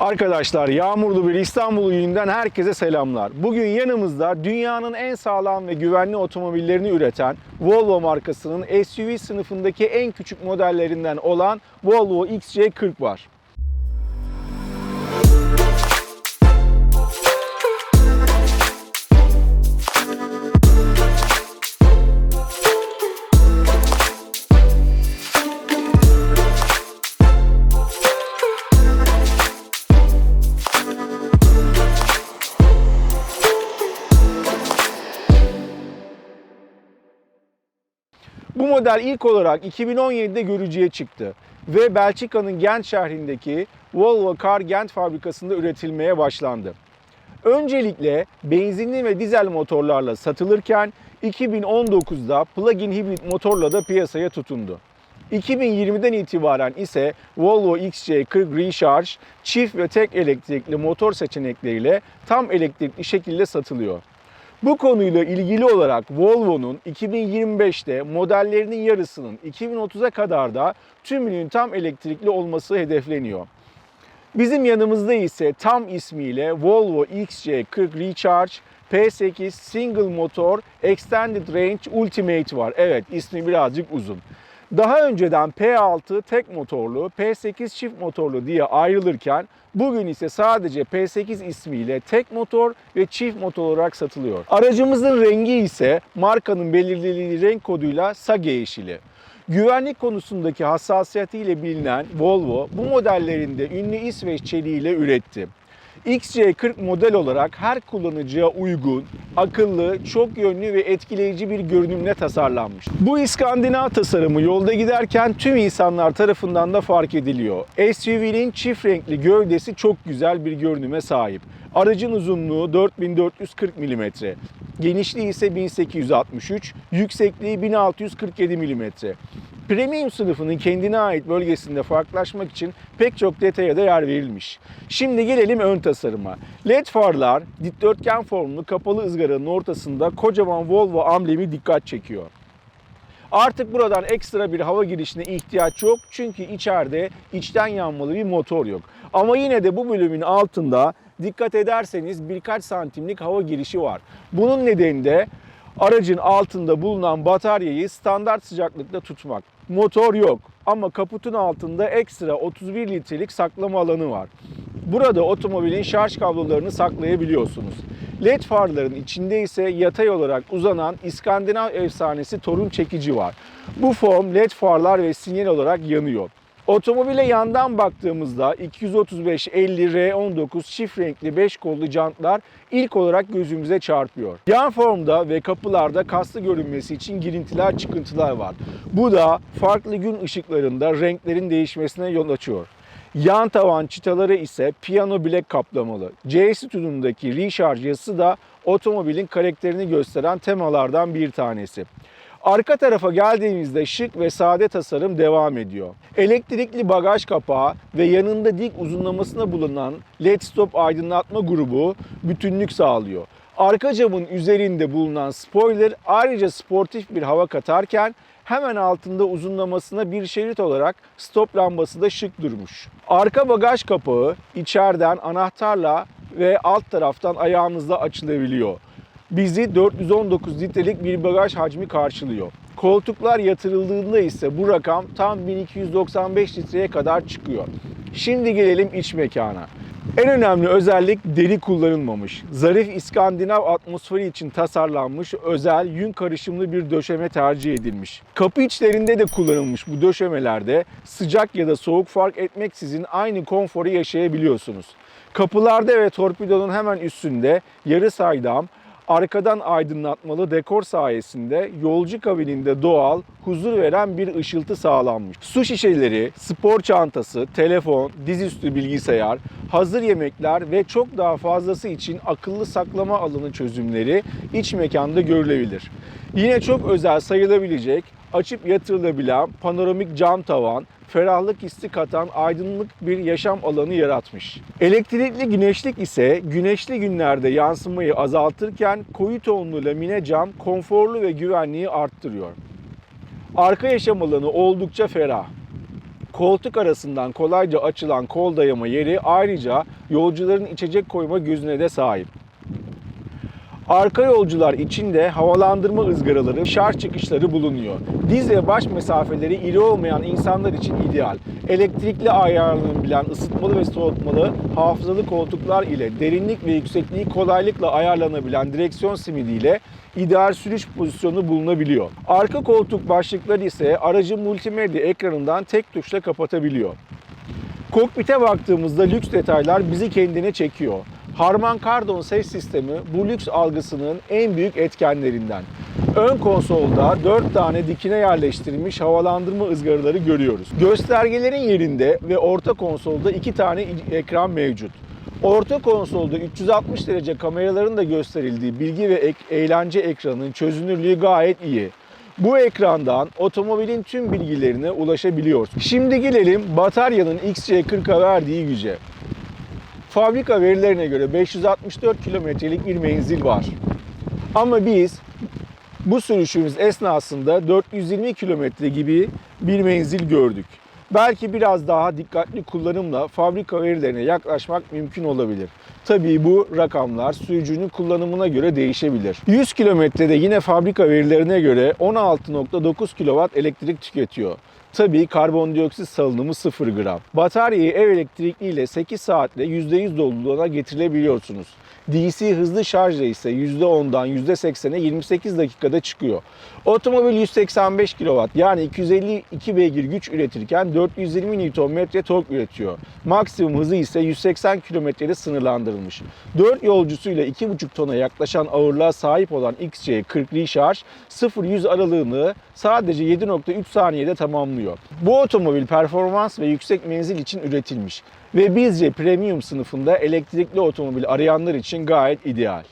Arkadaşlar yağmurlu bir İstanbul gününden herkese selamlar. Bugün yanımızda dünyanın en sağlam ve güvenli otomobillerini üreten Volvo markasının SUV sınıfındaki en küçük modellerinden olan Volvo XC40 var. Model ilk olarak 2017'de görücüye çıktı ve Belçika'nın Gent şehrindeki Volvo Car Gent fabrikasında üretilmeye başlandı. Öncelikle benzinli ve dizel motorlarla satılırken 2019'da plug-in hibrit motorla da piyasaya tutundu. 2020'den itibaren ise Volvo XC40 Recharge çift ve tek elektrikli motor seçenekleriyle tam elektrikli şekilde satılıyor. Bu konuyla ilgili olarak Volvo'nun 2025'te modellerinin yarısının 2030'a kadar da tümünün tam elektrikli olması hedefleniyor. Bizim yanımızda ise tam ismiyle Volvo XC40 Recharge P8 Single Motor Extended Range Ultimate var. Evet ismi birazcık uzun. Daha önceden P6 tek motorlu, P8 çift motorlu diye ayrılırken bugün ise sadece P8 ismiyle tek motor ve çift motor olarak satılıyor. Aracımızın rengi ise markanın belirlediği renk koduyla Sage yeşili. Güvenlik konusundaki hassasiyetiyle bilinen Volvo bu modellerinde ünlü İsveç çeliğiyle üretti. XC40 model olarak her kullanıcıya uygun, akıllı, çok yönlü ve etkileyici bir görünümle tasarlanmış. Bu İskandinav tasarımı yolda giderken tüm insanlar tarafından da fark ediliyor. SUV'nin çift renkli gövdesi çok güzel bir görünüme sahip. Aracın uzunluğu 4440 mm, genişliği ise 1863, yüksekliği 1647 mm. Premium sınıfının kendine ait bölgesinde farklılaşmak için pek çok detaya da yer verilmiş. Şimdi gelelim ön tasarıma. LED farlar dikdörtgen formlu kapalı ızgaranın ortasında kocaman Volvo amblemi dikkat çekiyor. Artık buradan ekstra bir hava girişine ihtiyaç yok çünkü içeride içten yanmalı bir motor yok. Ama yine de bu bölümün altında dikkat ederseniz birkaç santimlik hava girişi var. Bunun nedeni de aracın altında bulunan bataryayı standart sıcaklıkta tutmak. Motor yok ama kaputun altında ekstra 31 litrelik saklama alanı var. Burada otomobilin şarj kablolarını saklayabiliyorsunuz. LED farların içinde ise yatay olarak uzanan İskandinav efsanesi torun çekici var. Bu form LED farlar ve sinyal olarak yanıyor. Otomobile yandan baktığımızda 235 50 R19 çift renkli 5 kollu jantlar ilk olarak gözümüze çarpıyor. Yan formda ve kapılarda kaslı görünmesi için girintiler çıkıntılar var. Bu da farklı gün ışıklarında renklerin değişmesine yol açıyor. Yan tavan çıtaları ise piyano bilek kaplamalı. C sütunundaki recharge yazısı da otomobilin karakterini gösteren temalardan bir tanesi. Arka tarafa geldiğimizde şık ve sade tasarım devam ediyor. Elektrikli bagaj kapağı ve yanında dik uzunlamasına bulunan LED stop aydınlatma grubu bütünlük sağlıyor. Arka camın üzerinde bulunan spoiler ayrıca sportif bir hava katarken hemen altında uzunlamasına bir şerit olarak stop lambası da şık durmuş. Arka bagaj kapağı içeriden anahtarla ve alt taraftan ayağınızla açılabiliyor bizi 419 litrelik bir bagaj hacmi karşılıyor. Koltuklar yatırıldığında ise bu rakam tam 1295 litreye kadar çıkıyor. Şimdi gelelim iç mekana. En önemli özellik deri kullanılmamış. Zarif İskandinav atmosferi için tasarlanmış özel yün karışımlı bir döşeme tercih edilmiş. Kapı içlerinde de kullanılmış bu döşemelerde sıcak ya da soğuk fark etmeksizin aynı konforu yaşayabiliyorsunuz. Kapılarda ve torpidonun hemen üstünde yarı saydam, arkadan aydınlatmalı dekor sayesinde yolcu kabininde doğal, huzur veren bir ışıltı sağlanmış. Su şişeleri, spor çantası, telefon, dizüstü bilgisayar, hazır yemekler ve çok daha fazlası için akıllı saklama alanı çözümleri iç mekanda görülebilir. Yine çok özel sayılabilecek, açıp yatırılabilen panoramik cam tavan, ferahlık hissi katan aydınlık bir yaşam alanı yaratmış. Elektrikli güneşlik ise güneşli günlerde yansımayı azaltırken koyu tonlu lamine cam konforlu ve güvenliği arttırıyor. Arka yaşam alanı oldukça ferah. koltuk arasından kolayca açılan kol dayama yeri ayrıca yolcuların içecek koyma gözüne de sahip. Arka yolcular için de havalandırma ızgaraları, şarj çıkışları bulunuyor. Diz ve baş mesafeleri iri olmayan insanlar için ideal. Elektrikli ayarlanabilen ısıtmalı ve soğutmalı hafızalı koltuklar ile derinlik ve yüksekliği kolaylıkla ayarlanabilen direksiyon simidiyle ideal sürüş pozisyonu bulunabiliyor. Arka koltuk başlıkları ise aracın multimedya ekranından tek tuşla kapatabiliyor. Kokpite baktığımızda lüks detaylar bizi kendine çekiyor. Harman Kardon ses sistemi bu lüks algısının en büyük etkenlerinden. Ön konsolda 4 tane dikine yerleştirilmiş havalandırma ızgaraları görüyoruz. Göstergelerin yerinde ve orta konsolda 2 tane ekran mevcut. Orta konsolda 360 derece kameraların da gösterildiği bilgi ve ek- eğlence ekranının çözünürlüğü gayet iyi. Bu ekrandan otomobilin tüm bilgilerine ulaşabiliyoruz. Şimdi gelelim bataryanın XC40'a verdiği güce. Fabrika verilerine göre 564 kilometrelik bir menzil var. Ama biz bu sürüşümüz esnasında 420 kilometre gibi bir menzil gördük. Belki biraz daha dikkatli kullanımla fabrika verilerine yaklaşmak mümkün olabilir. Tabii bu rakamlar sürücünün kullanımına göre değişebilir. 100 kilometrede yine fabrika verilerine göre 16.9 kW elektrik tüketiyor. Tabii karbondioksit salınımı 0 gram. Bataryayı ev elektrikliyle 8 saatle %100 doluluğuna getirebiliyorsunuz. DC hızlı şarjla ise %10'dan %80'e 28 dakikada çıkıyor. Otomobil 185 kW yani 252 beygir güç üretirken 420 Nm tork üretiyor. Maksimum hızı ise 180 km'de sınırlandırılmış. 4 yolcusuyla 2,5 tona yaklaşan ağırlığa sahip olan XC40 Recharge 0-100 aralığını sadece 7.3 saniyede tamamlıyor oluyor. Bu otomobil performans ve yüksek menzil için üretilmiş ve bizce premium sınıfında elektrikli otomobil arayanlar için gayet ideal.